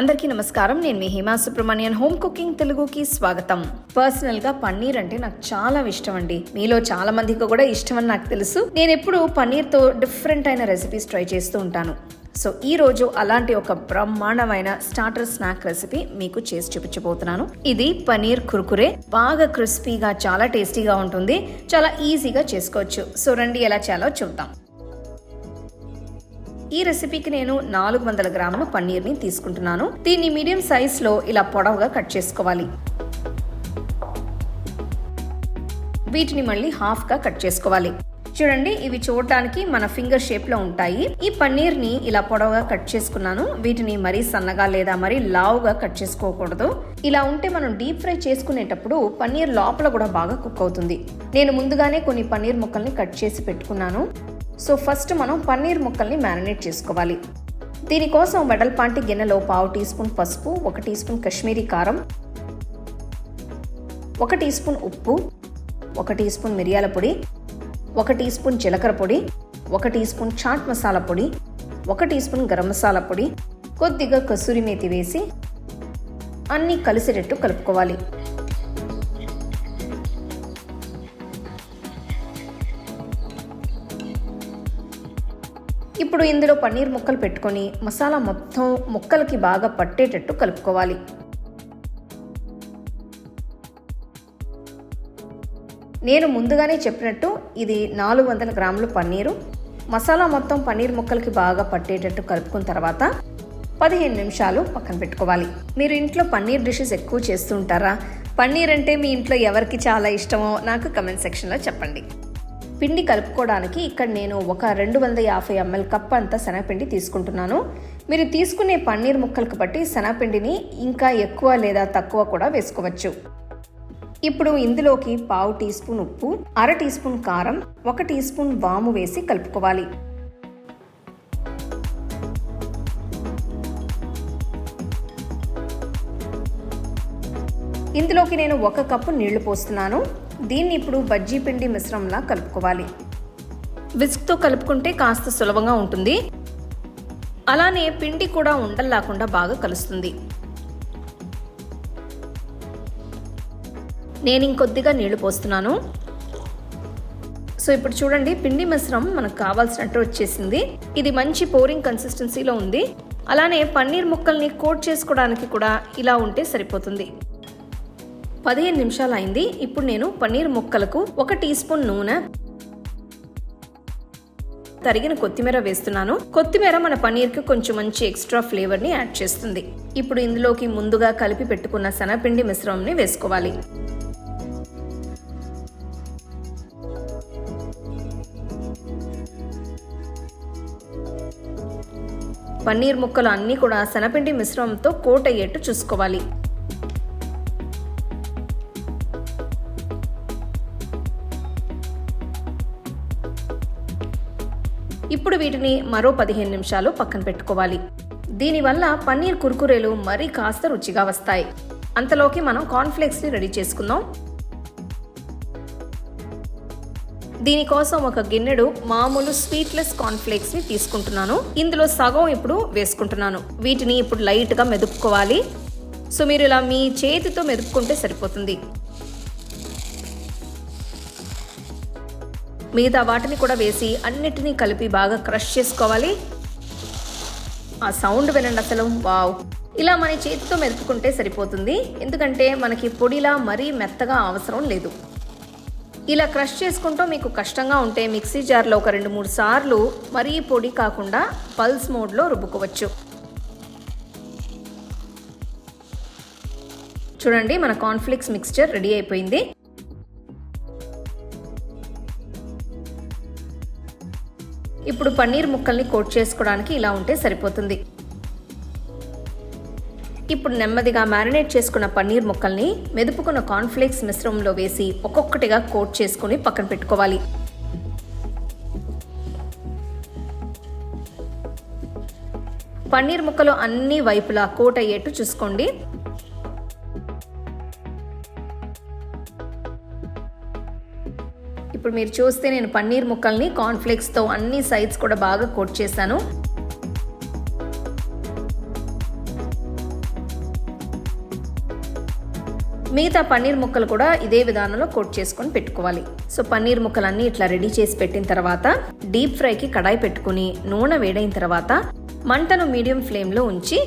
అందరికీ నమస్కారం. నేను మీ హిమా సుబ్రహ్మణ్యన్. హోమ్ కుకింగ్ తెలుగుకి స్వాగతం. పర్సనల్గా పన్నీర్ అంటే నాకు చాలా ఇష్టం అండి మీలో చాలా మందికి కూడా ఇష్టం అని నాకు తెలుసు. నేను ఎప్పుడు పన్నీర్తో డిఫరెంట్ అయిన రెసిపీస్ ట్రై చేస్తూ ఉంటాను. సో ఈ రోజు అలాంటి ఒక బ్రహ్మాండమైన స్టార్టర్ స్నాక్ రెసిపీ మీకు చేసి చూపించబోతున్నాను. ఇది పనీర్ కుర్కురే. బాగా క్రిస్పీగా చాలా టేస్టీగా ఉంటుంది. చాలా ఈజీగా చేసుకోవచ్చు. సో రండి ఎలా చేయాలో చూద్దాం. ఈ రెసిపీకి నేను నాలుగు వందల గ్రాముల పన్నీర్ని తీసుకుంటున్నాను. దీన్ని మీడియం సైజ్లో ఇలా పొడవుగా కట్ చేసుకోవాలి. వీటిని మళ్ళీ హాఫ్గా కట్ చేసుకోవాలి. చూడండి ఇవి చూడటానికి మన ఫింగర్ షేప్లో ఉంటాయి. ఈ పన్నీర్ని ఇలా పొడవుగా కట్ చేసుకున్నాను. వీటిని మరీ సన్నగా లేదా మరీ లావుగా కట్ చేసుకోకూడదు. ఇలా ఉంటే మనం డీప్ ఫ్రై చేసుకునేటప్పుడు పన్నీర్ లోపల కూడా బాగా కుక్ అవుతుంది. నేను ముందుగానే కొన్ని పన్నీర్ ముక్కల్ని కట్ చేసి పెట్టుకున్నాను. సో ఫస్ట్ మనం పన్నీర్ ముక్కల్ని మ్యారినేట్ చేసుకోవాలి. దీనికోసం వెడల్పాంటి గిన్నెలో పావు టీ స్పూన్ పసుపు ఒక టీ స్పూన్ కశ్మీరీ కారం ఒక టీ స్పూన్ ఉప్పు ఒక టీ స్పూన్ మిరియాల పొడి ఒక టీ స్పూన్ జీలకర్ర పొడి ఒక టీ స్పూన్ చాట్ మసాలా పొడి ఒక టీ స్పూన్ గరం మసాలా పొడి కొద్దిగా కసూరి మేతి వేసి అన్నీ కలిసేటట్టు కలుపుకోవాలి. ఇప్పుడు ఇందులో పన్నీర్ ముక్కలు పెట్టుకొని మసాలా మొత్తం ముక్కలకి బాగా పట్టేటట్టు కలుపుకోవాలి. నేను ముందుగానే చెప్పినట్టు ఇది నాలుగు వందల గ్రాములు పన్నీరు. మసాలా మొత్తం పన్నీర్ ముక్కలకి బాగా పట్టేటట్టు కలుపుకున్న తర్వాత పదిహేను నిమిషాలు పక్కన పెట్టుకోవాలి. మీరు ఇంట్లో పన్నీర్ డిషెస్ ఎక్కువ చేస్తుంటారా పన్నీర్ అంటే మీ ఇంట్లో ఎవరికి చాలా ఇష్టమో నాకు కమెంట్ సెక్షన్లో చెప్పండి. పిండి కలుపుకోవడానికి ఇక్కడ నేను ఒక రెండు వందల యాభై ఎంఎల్ కప్ అంత శనగపిండి తీసుకుంటున్నాను. మీరు తీసుకునే పన్నీర్ ముక్కలకు బట్టి శనగపిండిని ఇంకా ఎక్కువ లేదా తక్కువ కూడా వేసుకోవచ్చు. ఇప్పుడు ఇందులోకి పావు టీ స్పూన్ ఉప్పు అర టీ స్పూన్ కారం ఒక టీ స్పూన్ వాము వేసి కలుపుకోవాలి. ఇందులోకి నేను ఒక కప్పు నీళ్ళు పోస్తున్నాను. దీన్ని ఇప్పుడు బజ్జీ పిండి మిశ్రమంలా కలుపుకోవాలి. విస్క్తో కలుపుకుంటే కాస్త సులభంగా ఉంటుంది. అలానే పిండి కూడా ఉండల్లాకుండా బాగా కలుస్తుంది. నేను ఇంకొద్దిగా నీళ్ళు పోస్తున్నాను. సో ఇప్పుడు చూడండి పిండి మిశ్రమం మనకు కావాల్సినట్టు వచ్చేసింది. ఇది మంచి పోరింగ్ కన్సిస్టెన్సీలో ఉంది. అలానే పన్నీర్ ముక్కల్ని కోట్ చేసుకోవడానికి కూడా ఇలా ఉంటే సరిపోతుంది. పదిహేను నిమిషాలు అయింది. ఇప్పుడు నేను పన్నీర్ ముక్కలకు ఒక టీ స్పూన్ నూనె తరిగిన కొత్తిమీర వేస్తున్నాను. కొత్తిమీర మన పన్నీర్కి కొంచెం మంచి ఎక్స్ట్రా ఫ్లేవర్ని యాడ్ చేస్తుంది. ఇప్పుడు ఇందులోకి ముందుగా కలిపి పెట్టుకున్న శనగపిండి మిశ్రమంని వేసుకోవాలి. పన్నీర్ ముక్కలు అన్నీ కూడా శనపిండి మిశ్రమంతో కోట్ అయ్యేట్టు చూసుకోవాలి. ఇప్పుడు వీటిని మరో పదిహేను నిమిషాలు పక్కన పెట్టుకోవాలి. దీనివల్ల పన్నీర్ కుర్కురేలు మరీ కాస్త రుచిగా వస్తాయి. అంతలోకి మనం కార్న్ఫ్లేక్స్ని రెడీ చేసుకుందాం. దీనికోసం ఒక గిన్నెడు మామూలు స్వీట్లెస్ కార్న్ఫ్లేక్స్ని తీసుకుంటున్నాను. ఇందులో సగం ఇప్పుడు వేసుకుంటున్నాను. వీటిని ఇప్పుడు లైట్గా మెదుపుకోవాలి. సో మీరు ఇలా మీ చేతితో మెదుపుకుంటే సరిపోతుంది. మిగతా వాటిని కూడా వేసి అన్నిటినీ కలిపి బాగా క్రష్ చేసుకోవాలి. ఆ సౌండ్ వినండి అసలు. వావ్. ఇలా మన చేతితో మెదుపుకుంటే సరిపోతుంది. ఎందుకంటే మనకి పొడిలా మరీ మెత్తగా అవసరం లేదు. ఇలా క్రష్ చేసుకుంటూ మీకు కష్టంగా ఉంటే మిక్సీ జార్లో ఒక రెండు మూడు సార్లు మరీ పొడి కాకుండా పల్స్ మోడ్లో రుబ్బుకోవచ్చు. చూడండి మన కాన్ఫ్లిక్స్ మిక్స్చర్ రెడీ అయిపోయింది. ఇప్పుడు పన్నీర్ ముక్కల్ని కోట్ చేసుకోవడానికి ఇలా ఉంటే సరిపోతుంది. ఇప్పుడు నెమ్మదిగా మ్యారినేట్ చేసుకున్న పన్నీర్ ముక్కల్ని మెదుపుకున్న కార్న్ఫ్లేక్స్ మిశ్రమంలో వేసి ఒక్కొక్కటిగా కోట్ చేసుకుని పక్కన పెట్టుకోవాలి. పన్నీర్ ముక్కలు అన్ని వైపులా కోట్ అయ్యేట్టు చూసుకోండి. ఇప్పుడు మీరు చూస్తే నేను పన్నీర్ ముక్కల్ని కార్న్ఫ్లేక్స్తో అన్ని సైడ్స్ కూడా బాగా కోట్ చేశాను. మిగతా పన్నీర్ ముక్కలు కూడా ఇదే విధానంలో కోట్ చేసుకొని పెట్టుకోవాలి. సో పన్నీర్ ముక్కలన్నీ ఇట్లా రెడీ చేసి పెట్టిన తర్వాత డీప్ ఫ్రైకి కడాయి పెట్టుకుని నూనె వేడైన తర్వాత మంటను మీడియం ఫ్లేమ్లో ఉంచి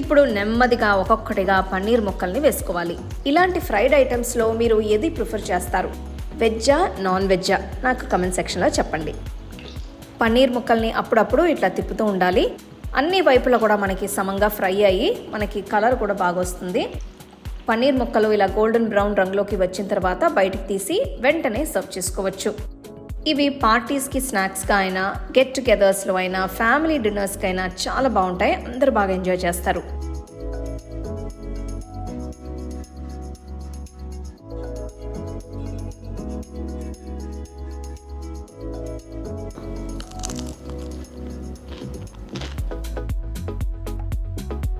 ఇప్పుడు నెమ్మదిగా ఒక్కొక్కటిగా పన్నీర్ ముక్కల్ని వేసుకోవాలి. ఇలాంటి ఫ్రైడ్ ఐటమ్స్లో మీరు ఏది ప్రిఫర్ చేస్తారు? వెజ్జా నాన్ వెజ్జా నాకు కమెంట్ సెక్షన్లో చెప్పండి. పన్నీర్ ముక్కల్ని అప్పుడప్పుడు ఇట్లా తిప్పుతూ ఉండాలి. అన్ని వైపులా కూడా మనకి సమంగా ఫ్రై అయ్యి మనకి కలర్ కూడా బాగా వస్తుంది. పన్నీర్ ముక్కలు ఇలా గోల్డెన్ బ్రౌన్ రంగులోకి వచ్చిన తర్వాత బయటికి తీసి వెంటనే సర్వ్ చేసుకోవచ్చు. ఇవి పార్టీస్కి స్నాక్స్గా అయినా గెట్ టుగెదర్స్లో అయినా ఫ్యామిలీ డిన్నర్స్కి అయినా చాలా బాగుంటాయి. అందరూ బాగా ఎంజాయ్ చేస్తారు.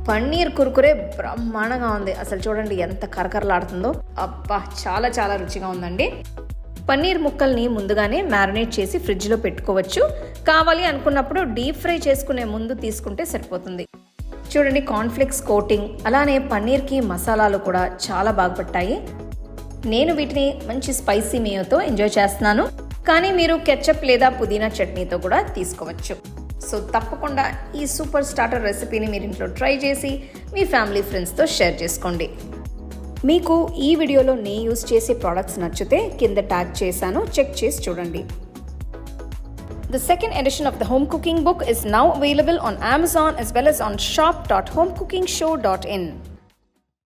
పన్నీర్ కురుకురే బ్రహ్మాండంగా ఉంది. అసలు చూడండి ఎంత కరకరలాడుతుందో. అబ్బా చాలా చాలా రుచిగా ఉందండి. పన్నీర్ ముక్కల్ని ముందుగానే మ్యారినేట్ చేసి ఫ్రిడ్జ్లో పెట్టుకోవచ్చు. కావాలి అనుకున్నప్పుడు డీప్ ఫ్రై చేసుకునే ముందు తీసుకుంటే సరిపోతుంది. చూడండి కాన్ఫ్లెక్స్ కోటింగ్ అలానే పన్నీర్కి మసాలాలు కూడా చాలా బాగా పట్టాయి. నేను వీటిని మంచి స్పైసీ మేయోతో ఎంజాయ్ చేస్తున్నాను. కానీ మీరు కెచ్చప్ లేదా పుదీనా చట్నీతో కూడా తీసుకోవచ్చు. సో తప్పకుండా ఈ సూపర్ స్టార్టర్ రెసిపీని మీరు ఇంట్లో ట్రై చేసి మీ ఫ్యామిలీ ఫ్రెండ్స్తో షేర్ చేసుకోండి. మీకు ఈ వీడియోలో నే యూస్ చేసే ప్రోడక్ట్స్ నచ్చితే కింద ట్యాగ్ చేశాను చెక్ చేసి చూడండి. The second edition of the home cooking book is now available on Amazon as well as on shop dot home cooking show dot in